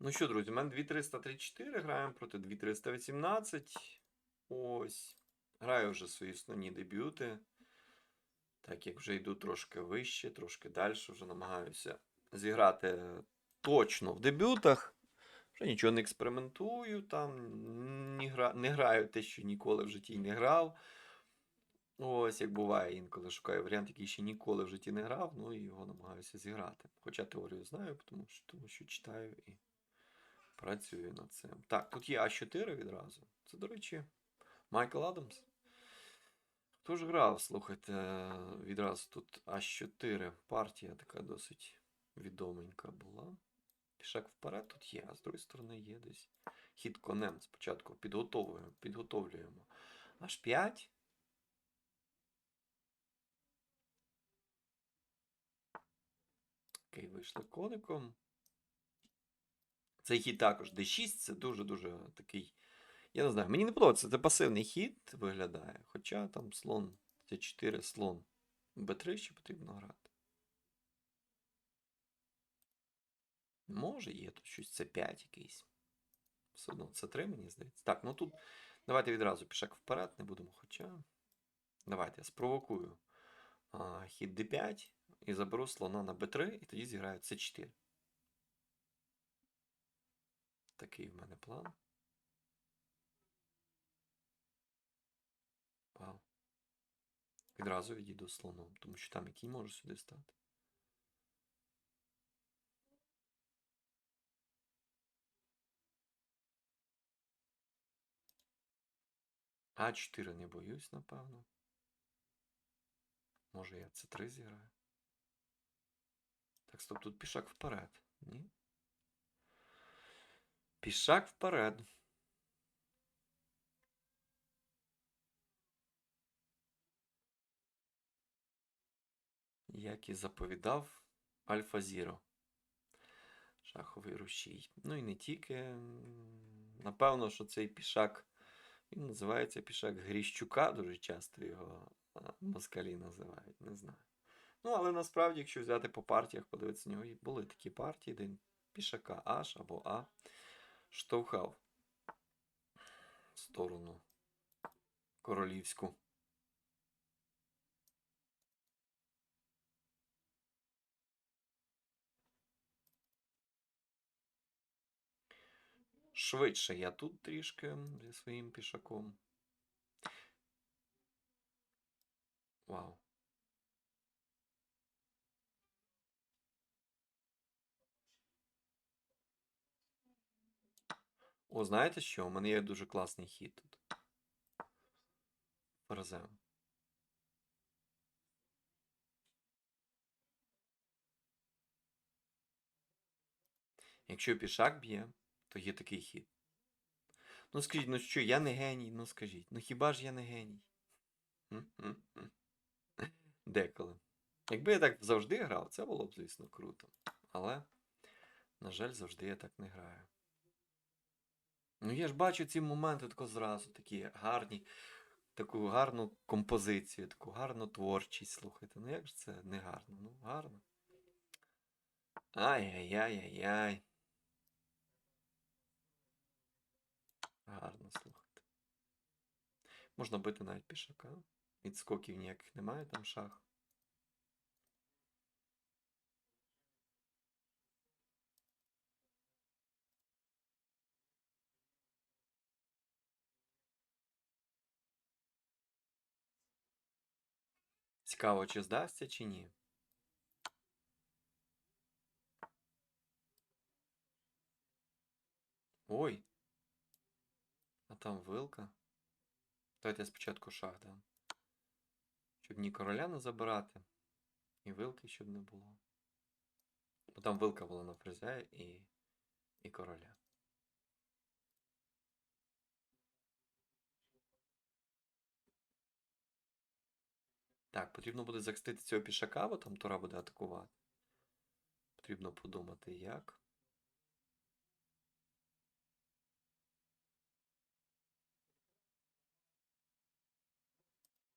Ну що, друзі, у мене 2334, граємо проти 2318. Ось. Граю вже свої основні дебюти. Так як вже йду трошки вище, трошки далі, вже намагаюся зіграти точно в дебютах. Вже нічого не експериментую, там не, гра... не граю те, що ніколи в житті не грав. Ось як буває, інколи шукаю варіант, який ще ніколи в житті не грав, ну і його намагаюся зіграти. Хоча теорію знаю, тому що, тому що читаю і працюю над цим. Так, тут є А4 відразу. Це, до речі, Майкл Адамс. Хто ж грав, слухайте, відразу тут А4 партія така досить відоменька була. Пішак вперед тут є, а з другої сторони є десь хід конем. Спочатку підготовуємо, підготовлюємо. Аж 5. Окей, вийшли коником. Цей хід також D6, це дуже-дуже такий. Я не знаю, мені не подобається, це пасивний хід виглядає. Хоча там слон C4, слон B3 ще потрібно грати. Може, є тут щось C5 якийсь. Все одно C3, мені здається. Так, ну тут давайте відразу пішак вперед, не будемо. Хоча. Давайте я спровокую а, хід D5 і заберу слона на B3, і тоді зіграю C4. Такий в мене план. Вау. Відразу відійду слоном, тому що там який може сюди стати. А4 не боюсь, напевно. Може я С3 зіграю. Так, стоп, тут пішак вперед. Ні? Пішак вперед. Як і заповідав Альфа Зіро. Шаховий рушій. Ну і не тільки. Напевно, що цей пішак. Він називається пішак Гріщука, дуже часто його москалі називають, не знаю. Ну, але насправді, якщо взяти по партіях, подивитися на нього, були такі партії, де пішака H або А штовхав в сторону королівську. Швидше я тут трішки зі своїм пішаком. Вау. О, знаєте що? У мене є дуже класний хід тут. Ферзем. Якщо пішак б'є, то є такий хід. Ну скажіть, ну що, я не геній, ну скажіть, ну хіба ж я не геній? Деколи. Якби я так завжди грав, це було б, звісно, круто. Але, на жаль, завжди я так не граю. Ну, я ж бачу ці моменти тако зразу, такі гарні, таку гарну композицію, таку гарну творчість. Слухайте, ну як ж це не гарно? Ну, гарно. Ай-яй-яй-яй-яй. Гарно, слухайте. Можна бити навіть пішака. Відскоків ніяких немає, там шах. Цікаво, чи здасться, чи ні. Ой. А там вилка. Давайте спочатку шах дам. Щоб ні короля не забирати, і вилки щоб не було. Бо там вилка була на фрезе і, і короля. Так, потрібно буде захистити цього пішака, бо там Тора буде атакувати. Потрібно подумати, як.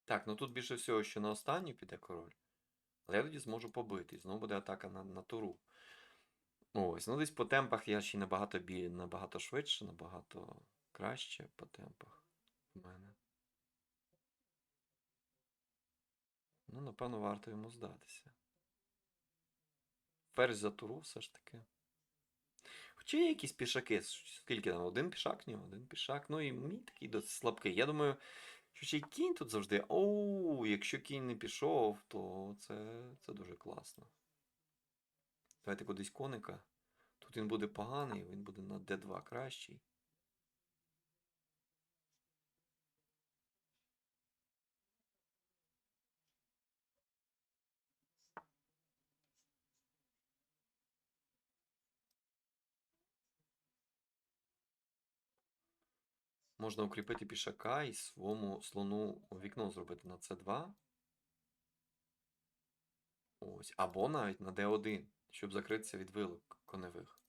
Так, ну тут більше всього, що на останню піде король. Але я тоді зможу побити. Знову буде атака на, на туру. Ось, ну десь по темпах я ще набагато бі... набагато швидше, набагато краще по темпах в мене. Ну, напевно, варто йому здатися. Ферзь за туру все ж таки. Хоча є якісь пішаки. Скільки там? Один пішак? Ні, один пішак. Ну і мій такий досить слабкий. Я думаю, що ще й кінь тут завжди. Оу, якщо кінь не пішов, то це, це дуже класно. Давайте кудись коника. Тут він буде поганий, він буде на D2 кращий. Можна укріпити пішака і своєму слону вікно зробити на С2. Ось. Або навіть на D1, щоб закритися від вилок коневих.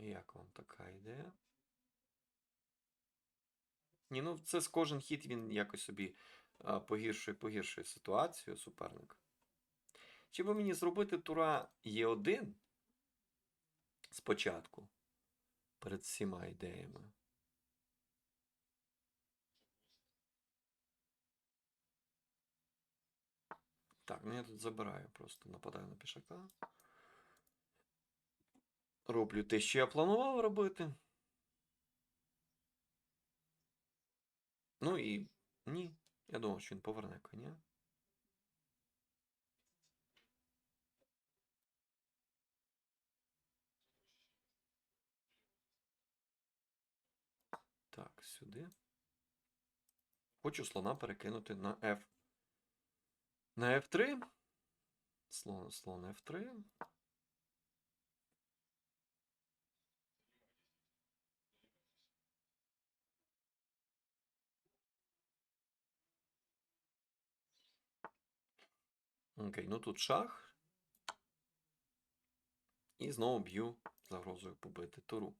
Як вам така ідея? Ні, ну це з кожен хід він якось собі погіршує, погіршує ситуацію суперник. Чи би мені зробити тура Е1 спочатку? Перед всіма ідеями. Так, ну я тут забираю, просто нападаю на пішака. Роблю те, що я планував робити. Ну і ні. Я думав, що він поверне коня. Так, сюди. Хочу слона перекинути на F. На F3. Слон, слон F3. Окей, ну тут шах. І знову б'ю загрозою побити туру.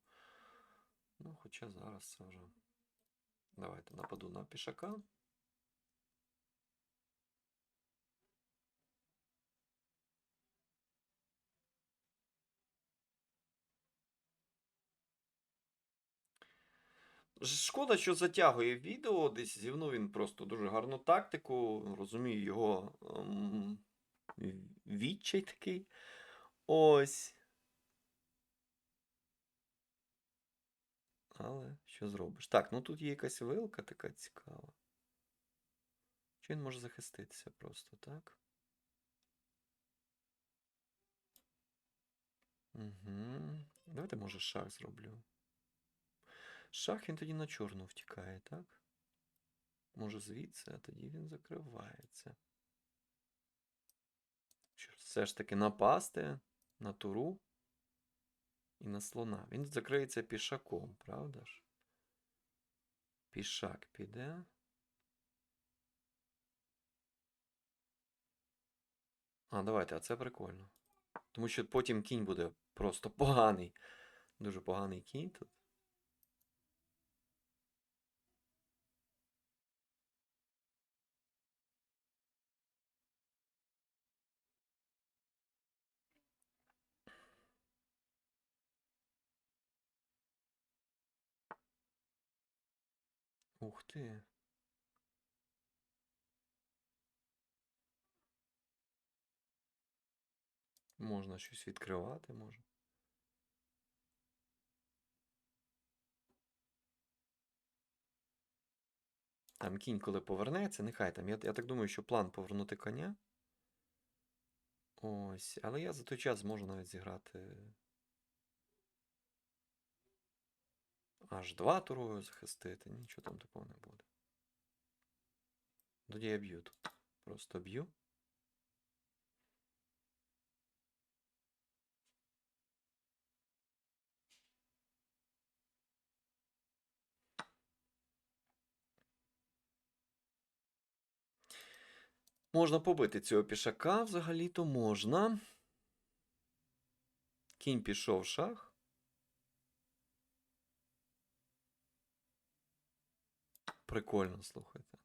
Ну, хоча зараз це вже. Давайте нападу на пішака. Шкода, що затягує відео. Десь зівнув він просто дуже гарну тактику. Розумію його ем, відчай такий. Ось. Але що зробиш? Так, ну тут є якась вилка така цікава. Чи він може захиститися просто, так? Угу. Давайте, може, шах зроблю. Шах він тоді на чорну втікає, так? Може звідси, а тоді він закривається. Все ж таки напасти на туру і на слона. Він закриється пішаком, правда ж? Пішак піде. А, давайте, а це прикольно. Тому що потім кінь буде просто поганий. Дуже поганий кінь тут. Ух ти. Можна щось відкривати, може. Там кінь, коли повернеться, нехай там. Я, я так думаю, що план повернути коня. Ось. Але я за той час зможу навіть зіграти. Аж два турою захистити. Нічого там такого не буде. Тоді я б'ю тут. Просто б'ю. Можна побити цього пішака взагалі-то можна. Кінь пішов шах. Прикольно, слухайте.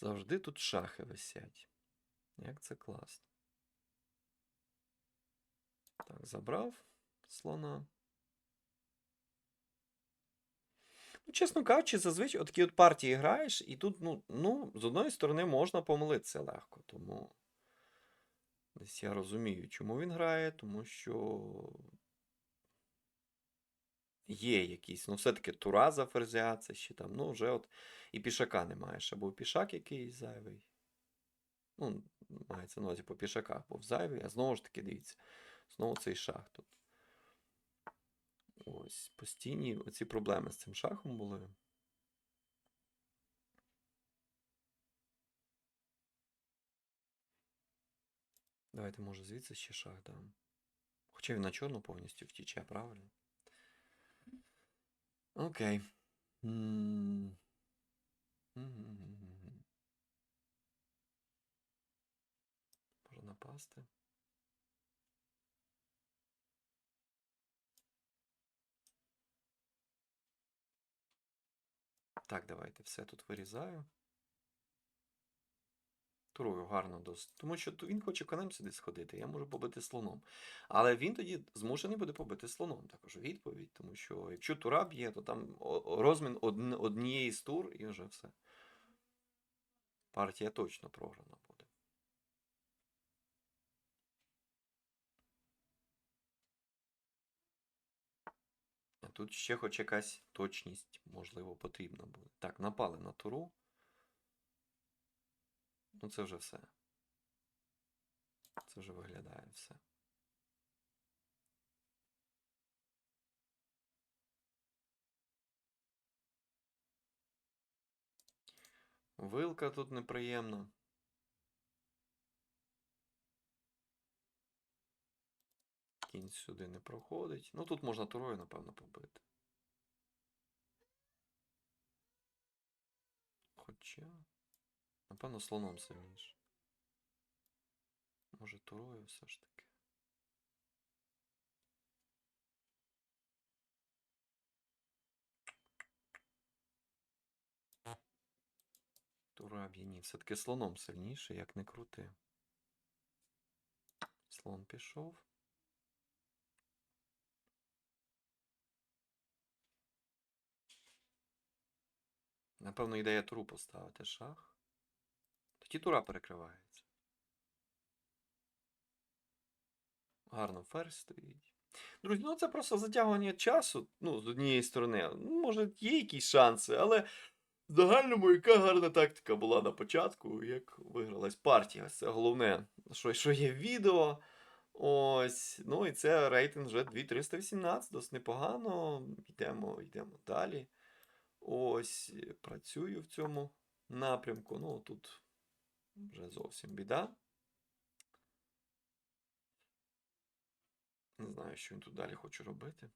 Завжди тут шахи висять. Як це класно. Так, забрав слона. Ну, чесно кажучи, зазвичай такі от партії граєш, і тут, ну, ну, з одної сторони, можна помилитися легко. Тому десь я розумію, чому він грає, тому що є якісь, ну, все-таки тура за ферзя, це ще там, ну, вже от і пішака не маєш, або пішак якийсь зайвий. Ну, мається на увазі по пішаках був зайвий, а знову ж таки, дивіться, знову цей шах тут. Ось, постійні оці проблеми з цим шахом були. Давайте, може, звідси ще шах дам. Хоча він на чорну повністю втіче, правильно? Окей. М. Мгм-гм-гм-гм. Може напасти. Так, давайте все тут вирізаю. Турую гарно досить. Тому що він хоче конем сюди сходити, я можу побити слоном. Але він тоді змушений буде побити слоном. Також відповідь. Тому що якщо тура б'є, то там розмін однієї з тур і вже все. Партія точно програна буде. А тут ще хоч якась точність, можливо, потрібна буде. Так, напали на туру. Ну, це вже все. Це вже виглядає все. Вилка тут неприємна. Кінь сюди не проходить. Ну, тут можна турою, напевно, побити. Хоча. Напевно, слоном сильніше. Може, турою все ж таки. Тура б'є, ні, все-таки слоном сильніше, як не крути. Слон пішов. Напевно, ідея туру поставити шах. Тоді тура перекривається. Гарно ферзь стоїть. Друзі, ну це просто затягування часу. Ну, з однієї сторони. Ну, може, є якісь шанси, але в загальному яка гарна тактика була на початку, як вигралась партія. Це головне, що, що є в відео. Ось. Ну і це рейтинг вже 2318, досить непогано. Йдемо, йдемо далі. Ось, працюю в цьому напрямку. Ну, тут вже зовсім біда. Не знаю, що він тут далі хоче робити.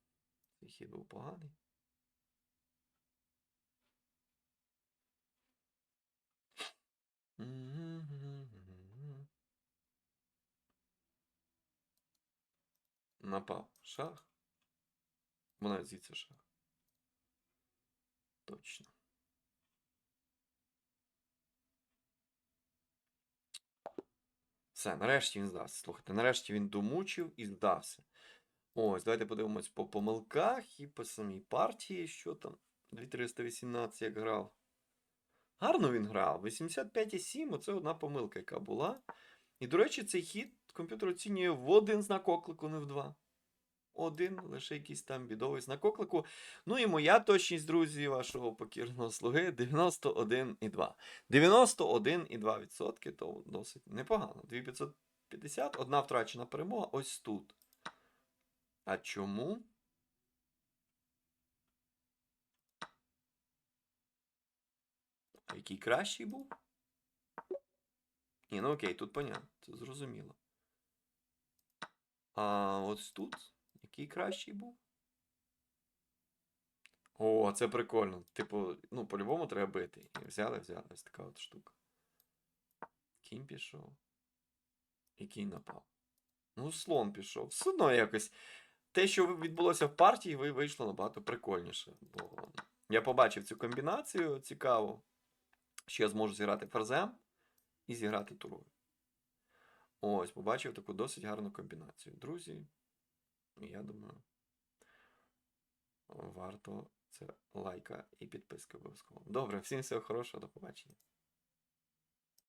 Цей хід був поганий. Напав шах. Вона звідси шах. Точно. Все, нарешті він здався. Слухайте, нарешті він домучив і здався. Ось, давайте подивимось по помилках і по самій партії, що там. 2318 як грав. Гарно він грав. 85,7 оце одна помилка, яка була. І, до речі, цей хід комп'ютер оцінює в один знак оклику, не в два. Один, лише якийсь там бідовий знак оклику. Ну і моя точність, друзі, вашого покірного слуги 91,2. 91,2% то досить непогано. 2550, одна втрачена перемога ось тут. А чому? Який кращий був? Ні, ну окей, тут понятно, це зрозуміло. А ось тут, який кращий був? О, це прикольно. Типу, ну, по-любому треба бити. І взяли, взяли. Ось така от штука. Кінь пішов. І кінь напав. Ну, слон пішов. Все одно якось. Те, що відбулося в партії, вийшло набагато прикольніше. Бо я побачив цю комбінацію цікаву. що я зможу зіграти ферзем і зіграти турою. Ось, побачив таку досить гарну комбінацію. Друзі, я думаю, варто це лайка і підписки обов'язково. Добре, всім всього хорошого, до побачення.